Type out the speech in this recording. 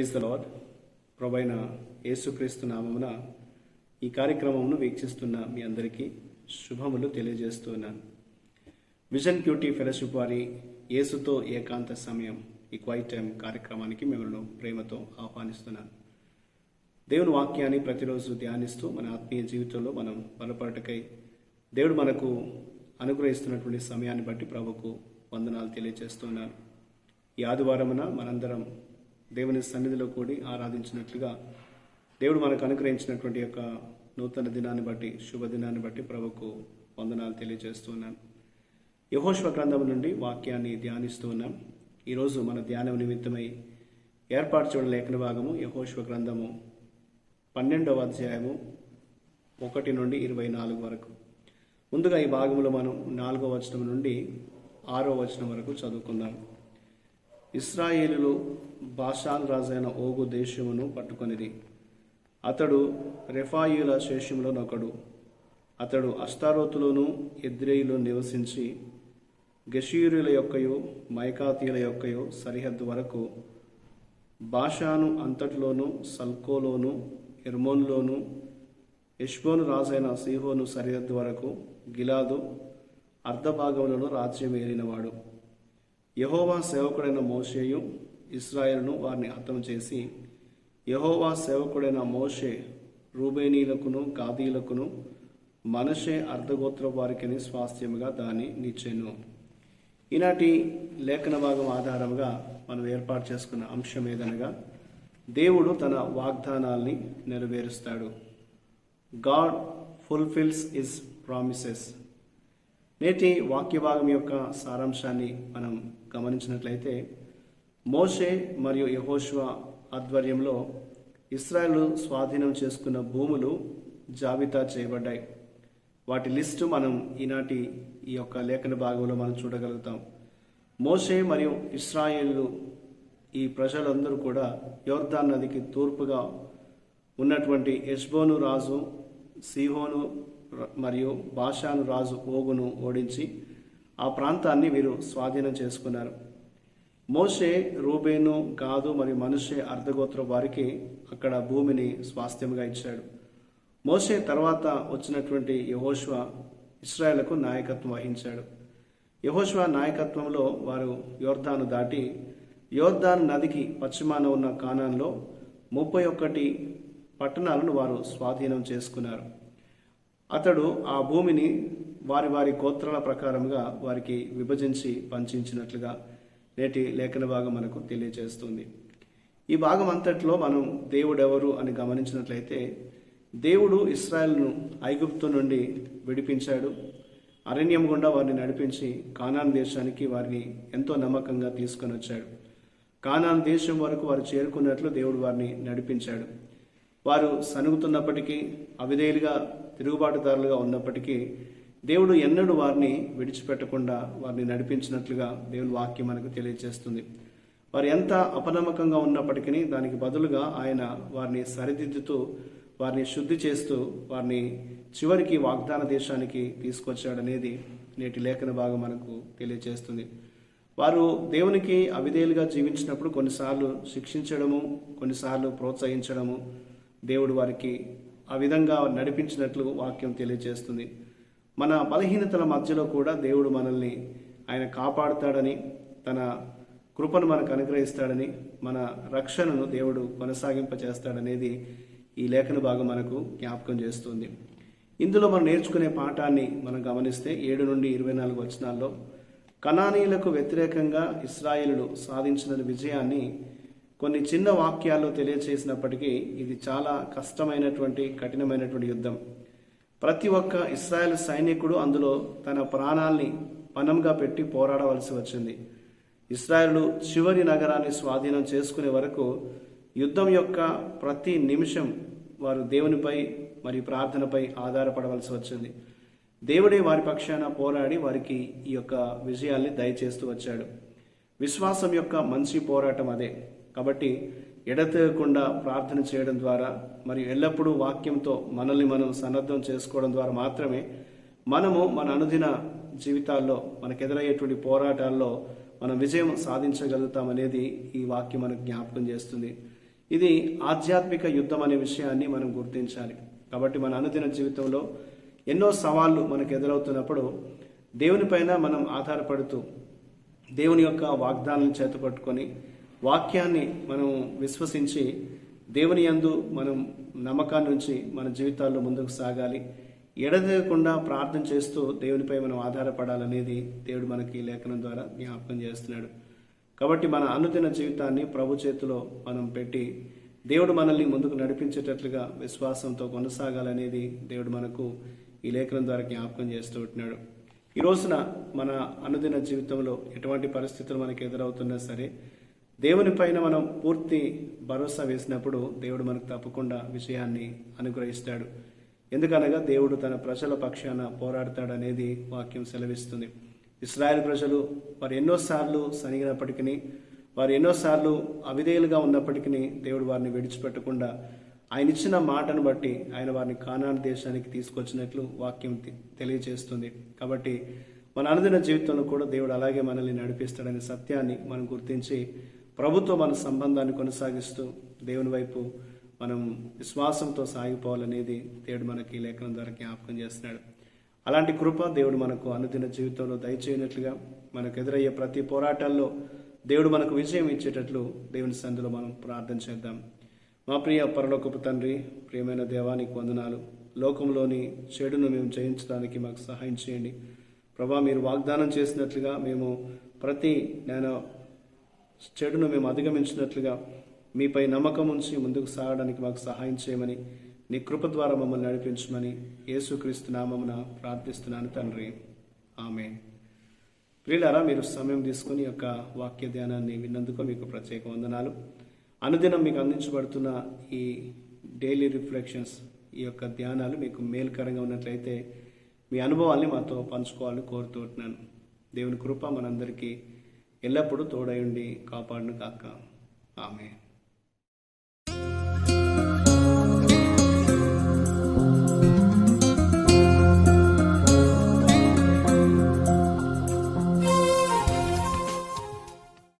Praise the lord ప్రభైన యేసుక్రీస్తు నామమున ఈ కార్యక్రమమును వీక్షిస్తున్న మీ అందరికీ శుభములు తెలియజేస్తున్నాను విజన్ క్యూటీ ఫెలోషిప్ వారి యేసుతో ఏకాంత సమయం ఈ క్వైట్ టైం కార్యక్రమానికి మిమ్మల్ని ప్రేమతో ఆహ్వానిస్తున్నాను. దేవుని వాక్యాన్ని ప్రతిరోజు ధ్యానిస్తూ మన ఆత్మీయ జీవితంలో మనం బలపడటకై దేవుడు మనకు అనుగ్రహిస్తున్నటువంటి సమయాన్ని బట్టి ప్రభుకు వందనాలు తెలియజేస్తున్నాను ఈ ఆదివారమున మనందరం దేవుని సన్నిధిలో కూడి ఆరాధించినట్లుగా దేవుడు మనకు అనుగ్రహించినటువంటి యొక్క నూతన దినాన్ని బట్టి శుభదినాన్ని బట్టి ప్రభుకు వందనాలు తెలియజేస్తున్నాను యహోష్వ గ్రంథం నుండి వాక్యాన్ని ధ్యానిస్తూ ఉన్నాం. ఈరోజు మన ధ్యానం నిమిత్తమై ఏర్పాటు చేయడం లేఖన భాగము యహోష్వ గ్రంథము పన్నెండవ అధ్యాయము ఒకటి నుండి ఇరవై నాలుగు వరకు. ముందుగా ఈ భాగంలో మనం నాలుగో వచనం నుండి ఆరో వచనం వరకు చదువుకుందాం. ఇస్రాయేలులు బాషాన్ రాజైన ఓగు దేశమును పట్టుకొనిది అతడు రెఫాయుల శేషంలోనొకడు అతడు అష్టారోతులోను ఎద్రేయిలో నివసించి గషీరుల యొక్కయో మైకాతీయుల యొక్కయో సరిహద్దు వరకు బాషాను అంతటిలోను సల్కోలోను ఎర్మోన్లోను యష్బోను రాజైన సీహోను సరిహద్దు వరకు గిలాదు అర్ధభాగంలోను రాజ్యం ఏలినవాడు యహోవా సేవకుడైన మోషేయు ఇస్రాయేల్ను వారిని హతం చేసి యహోవా సేవకుడైన మోషే రూబేనీలకును గాదీలకును మనషే అర్ధగోత్ర వారికిని స్వాస్థ్యముగా దాన్ని నిచ్చెను. ఈనాటి లేఖన భాగం ఆధారంగా మనం ఏర్పాటు చేసుకున్న అంశం ఏదనగా దేవుడు తన వాగ్దానాల్ని నెరవేరుస్తాడు. God fulfils is promises. నేటి వాక్య భాగం యొక్క సారాంశాన్ని మనం గమనించినట్లయితే మోషే మరియు యహోష్వ ఆధ్వర్యంలో ఇస్రాయల్ స్వాధీనం చేసుకున్న భూములు జాబితా చేయబడ్డాయి. వాటి లిస్టు మనం ఈనాటి ఈ యొక్క లేఖన భాగంలో మనం చూడగలుగుతాం. మోషే మరియు ఇస్రాయేలు ఈ ప్రజలందరూ కూడా యోర్దాన్ నదికి తూర్పుగా ఉన్నటువంటి యష్బోను రాజు సిహోను మరియు బాషాను రాజు ఓగును ఓడించి ఆ ప్రాంతాన్ని వీరు స్వాధీనం చేసుకున్నారు. మోషే రూబేను గాదు మరియు మనుషే అర్ధగోత్ర వారికి అక్కడ భూమిని స్వాస్థ్యంగా ఇచ్చాడు. మోషే తర్వాత వచ్చినటువంటి యహోష్వ ఇస్రాయేళ్ళకు నాయకత్వం వహించాడు. యహోష్వ నాయకత్వంలో వారు యోర్దాను దాటి యోర్దాన్ నదికి పశ్చిమాన ఉన్న కానాన్లో ముప్పై ఒక్కటి పట్టణాలను వారు స్వాధీనం చేసుకున్నారు. అతడు ఆ భూమిని వారి వారి గోత్రాల ప్రకారంగా వారికి విభజించి పంచించినట్లుగా నేటి లేఖన భాగం మనకు తెలియజేస్తుంది. ఈ భాగం అంతట్లో మనం దేవుడెవరు అని గమనించినట్లయితే దేవుడు ఇస్రాయల్ను ఐగుప్తు నుండి విడిపించాడు. అరణ్యం గుండా వారిని నడిపించి కానాన్ దేశానికి వారిని ఎంతో నమ్మకంగా తీసుకొని వచ్చాడు కానాన్ దేశం వరకు వారు చేరుకున్నట్లు దేవుడు వారిని నడిపించాడు. వారు సనుగుతున్నప్పటికీ అవిధేయులుగా తిరుగుబాటుదారులుగా ఉన్నప్పటికీ దేవుడు ఎన్నడూ వారిని విడిచిపెట్టకుండా వారిని నడిపించినట్లుగా దేవుని వాక్యం మనకు తెలియజేస్తుంది. వారు ఎంత అపనమ్మకంగా ఉన్నప్పటికీ దానికి బదులుగా ఆయన వారిని సరిదిద్దుతూ వారిని శుద్ధి చేస్తూ వారిని చివరికి వాగ్దాన దేశానికి తీసుకొచ్చాడనేది నేటి లేఖన భాగం మనకు తెలియజేస్తుంది. వారు దేవునికి అవిధేయులుగా జీవించినప్పుడు కొన్నిసార్లు శిక్షించడము కొన్నిసార్లు ప్రోత్సహించడము దేవుడు వారికి ఆ విధంగా నడిపించినట్లు వాక్యం తెలియజేస్తుంది. మన బలహీనతల మధ్యలో కూడా దేవుడు మనల్ని ఆయన కాపాడుతాడని తన కృపను మనకు అనుగ్రహిస్తాడని మన రక్షణను దేవుడు కొనసాగింపచేస్తాడనేది ఈ లేఖన భాగం మనకు జ్ఞాపకం చేస్తుంది. ఇందులో మనం నేర్చుకునే పాఠాన్ని మనం గమనిస్తే ఏడు నుండి ఇరవై నాలుగు వచనాల్లో కణానీయులకు వ్యతిరేకంగా ఇస్రాయేలులు సాధించిన విజయాన్ని కొన్ని చిన్న వాక్యాల్లో తెలియచేసినప్పటికీ ఇది చాలా కష్టమైనటువంటి కఠినమైనటువంటి యుద్ధం. ప్రతి ఒక్క ఇస్రాయల్ సైనికుడు అందులో తన ప్రాణాల్ని పనంగా పెట్టి పోరాడవలసి వచ్చింది. ఇస్రాయలు చివరి నగరాన్ని స్వాధీనం చేసుకునే వరకు యుద్ధం యొక్క ప్రతి నిమిషం వారు దేవునిపై మరియు ప్రార్థనపై ఆధారపడవలసి వచ్చింది. దేవుడే వారి పక్షాన పోరాడి వారికి ఈ యొక్క విజయాల్ని దయచేస్తూ వచ్చాడు. విశ్వాసం యొక్క మంచి పోరాటం అదే. కాబట్టి ఎడతెగకుండా ప్రార్థన చేయడం ద్వారా మరియు ఎల్లప్పుడూ వాక్యంతో మనల్ని మనం సన్నద్ధం చేసుకోవడం ద్వారా మాత్రమే మనము మన అనుదిన జీవితాల్లో మనకు ఎదురయ్యేటువంటి పోరాటాల్లో మనం విజయం సాధించగలుగుతామనేది ఈ వాక్యం మనకు జ్ఞాపకం చేస్తుంది. ఇది ఆధ్యాత్మిక యుద్ధం అనే విషయాన్ని మనం గుర్తించాలి. కాబట్టి మన అనుదిన జీవితంలో ఎన్నో సవాళ్ళు మనకు ఎదురవుతున్నప్పుడు దేవునిపైన మనం ఆధారపడుతూ దేవుని యొక్క వాగ్దానాలను చేతపట్టుకొని వాక్యాన్ని మనం విశ్వసించి దేవుని యందు మనం నమ్మకాన్ని నుంచి మన జీవితాల్లో ముందుకు సాగాలి. ఎడదేయకుండా ప్రార్థన చేస్తూ దేవునిపై మనం ఆధారపడాలనేది దేవుడు మనకి ఈ లేఖనం ద్వారా జ్ఞాపకం చేస్తున్నాడు. కాబట్టి మన అనుదిన జీవితాన్ని ప్రభు చేతిలో మనం పెట్టి దేవుడు మనల్ని ముందుకు నడిపించేటట్లుగా విశ్వాసంతో కొనసాగాలనేది దేవుడు మనకు ఈ లేఖనం ద్వారా జ్ఞాపకం చేస్తూ ఉంటున్నాడు. ఈ రోజున మన అనుదిన జీవితంలో ఎటువంటి పరిస్థితులు మనకు ఎదురవుతున్నా సరే దేవుని పైన మనం పూర్తి భరోసా వేసినప్పుడు దేవుడు మనకు తప్పకుండా విజయాన్ని అనుగ్రహిస్తాడు. ఎందుకనగా దేవుడు తన ప్రజల పక్షాన పోరాడతాడనేది వాక్యం సెలవిస్తుంది. ఇస్రాయల్ ప్రజలు వారు ఎన్నోసార్లు సనిగినప్పటికీ వారు ఎన్నోసార్లు అవిధేయులుగా ఉన్నప్పటికీ దేవుడు వారిని విడిచిపెట్టకుండా ఆయన ఇచ్చిన మాటను బట్టి ఆయన వారిని కానాన్ దేశానికి తీసుకొచ్చినట్లు వాక్యం తెలియజేస్తుంది కాబట్టి మన అనుదిన జీవితంలో కూడా దేవుడు అలాగే మనల్ని నడిపిస్తాడనే సత్యాన్ని మనం గుర్తించి ప్రభుత్వ మన సంబంధాన్ని కొనసాగిస్తూ దేవుని వైపు మనం విశ్వాసంతో సాగిపోవాలనేది దేవుడు మనకి లేఖనం ద్వారా జ్ఞాపకం చేస్తున్నాడు. అలాంటి కృప దేవుడు మనకు అనుదిన జీవితంలో దయచేయనట్లుగా మనకు ఎదురయ్యే ప్రతి పోరాటాల్లో దేవుడు మనకు విజయం ఇచ్చేటట్లు దేవుని సందులో మనం ప్రార్థన చేద్దాం. మా ప్రియ పరలోకపు తండ్రి ప్రియమైన దేవానికి వందనాలు. లోకంలోని చెడును మేము జయించడానికి మాకు సహాయం చేయండి. ప్రభా మీరు వాగ్దానం చేసినట్లుగా మేము ప్రతి నేను చెడును మేము అధిగమించినట్లుగా మీపై నమ్మకం ఉంచి ముందుకు సాగడానికి మాకు సహాయం చేయమని నీ కృప ద్వారా మమ్మల్ని నడిపించమని యేసుక్రీస్తు నామమున ప్రార్థిస్తున్నాను తండ్రి. ఆమె ప్రియులారా మీరు సమయం తీసుకుని యొక్క వాక్య ధ్యానాన్ని విన్నందుకు మీకు ప్రత్యేక వందనాలు. అనుదినం మీకు అందించబడుతున్న ఈ డైలీ రిఫ్లెక్షన్స్ ఈ యొక్క ధ్యానాలు మీకు మేలుకరంగా ఉన్నట్లయితే మీ అనుభవాల్ని మాతో పంచుకోవాలని కోరుతుంటున్నాను దేవుని కృప మనందరికీ ఎల్లప్పుడూ తోడయుండి కాపాడును కాక. ఆమె